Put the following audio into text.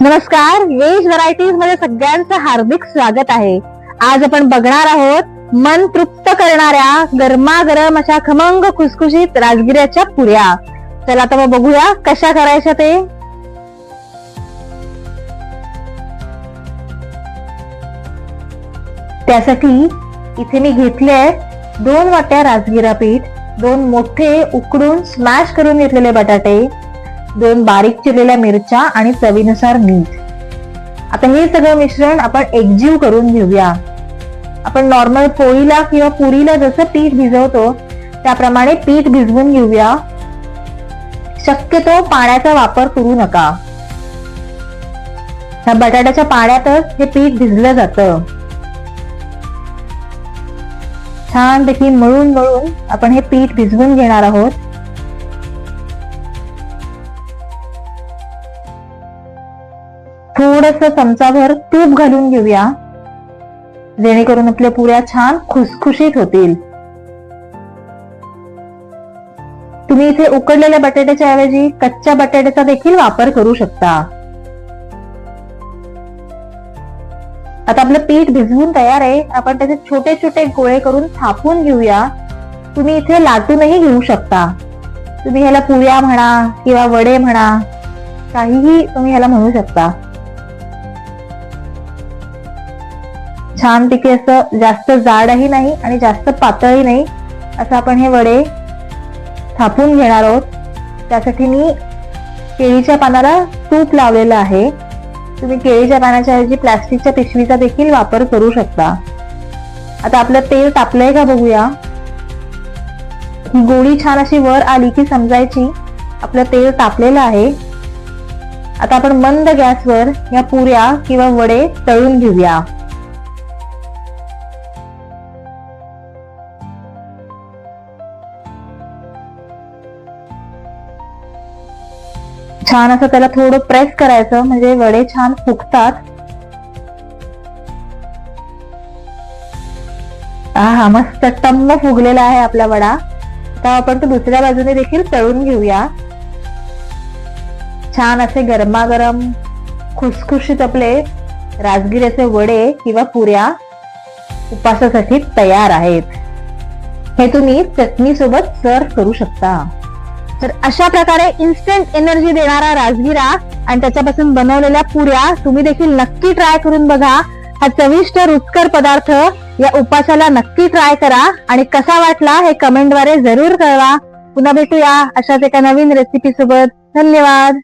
नमस्कार वेज व्हरायटीजमध्ये सगळ्यांचं हार्दिक स्वागत आहे. आज आपण बघणार आहोत मन तृप्त करणाऱ्या गरमागरम अशा खमंग खुसखुशीत राजगिऱ्याच्या पुऱ्या. चला आता मग बघूया कशा करायच्या ते. त्यासाठी इथे मी घेतले आहेत दोन वाट्या राजगिरा पीठ दोन मोठे उकडून स्मॅश करून घेतलेले बटाटे दोन बारीक चिरलेल्या मिरच्या आणि चवीनुसार मीठ. आता हे सगळं मिश्रण आपण एकजीव करून घेऊया. आपण नॉर्मल पोळीला किंवा पुरीला जसं पीठ भिजवतो त्याप्रमाणे पीठ भिजवून घेऊया. शक्यतो पाण्याचा वापर करू नका. ह्या बटाट्याच्या पाण्यातच हे पीठ भिजलं जातं. छानपैकी मळून मळून आपण हे पीठ भिजवून घेणार आहोत. थोडस चमचाभर तूप घालून घेऊया. जेणेकरून आपल्या पुऱ्या छान खुसखुशीत होतील. तुम्ही इथे उकडलेल्या बटाट्याच्या ऐवजी कच्च्या बटाट्याचा देखील वापर करू शकता. आता आपलं पीठ भिजवून तयार आहे. आपण त्याचे छोटे छोटे गोळे करून थापून घेऊया. तुम्ही इथे लाटूनही घेऊ शकता. तुम्ही ह्याला पुऱ्या म्हणा किंवा वडे म्हणा काहीही तुम्ही ह्याला म्हणू शकता. छानपैकी असं जास्त जाडही नाही आणि जास्त पातळही नाही असं आपण हे वडे थापून घेणार आहोत. त्यासाठी मी केळीच्या पानाला तूप लावलेलं आहे. तुम्ही केळीच्या पानाच्या ऐवजी प्लास्टिकच्या पिशवीचा देखील वापर करू शकता. आता आपलं तेल तापलंय का बघूया. ही गोळी छान अशी वर आली की समजायची. आपलं तेल तापलेलं आहे. आता आपण मंद गॅसवर या पुऱ्या किंवा वडे तळून घेऊया. छान असं त्याला थोडं प्रेस करायचं म्हणजे वडे छान फुगतात. हा मस्त टम्म फुगलेला आहे आपला वडा. आता आपण तो दुसऱ्या बाजूने देखील तळून घेऊया. छान असे गरमागरम खुसखुशीत आपले राजगिऱ्याचे वडे किंवा पुऱ्या उपासासाठी तयार आहेत. हे तुम्ही चटणी सोबत सर्व करू शकता. तर अशा प्रकारे इन्स्टंट एनर्जी देणारा राजगिरा आणि त्याच्यापासून बनवलेल्या पुऱ्या तुम्ही देखील नक्की ट्राय करून बघा. हा चविष्ट रुचकर पदार्थ या उपासाला नक्की ट्राय करा आणि कसा वाटला हे कमेंटद्वारे जरूर कळवा. पुन्हा भेटूया अशाच एका नवीन रेसिपी सोबत. धन्यवाद.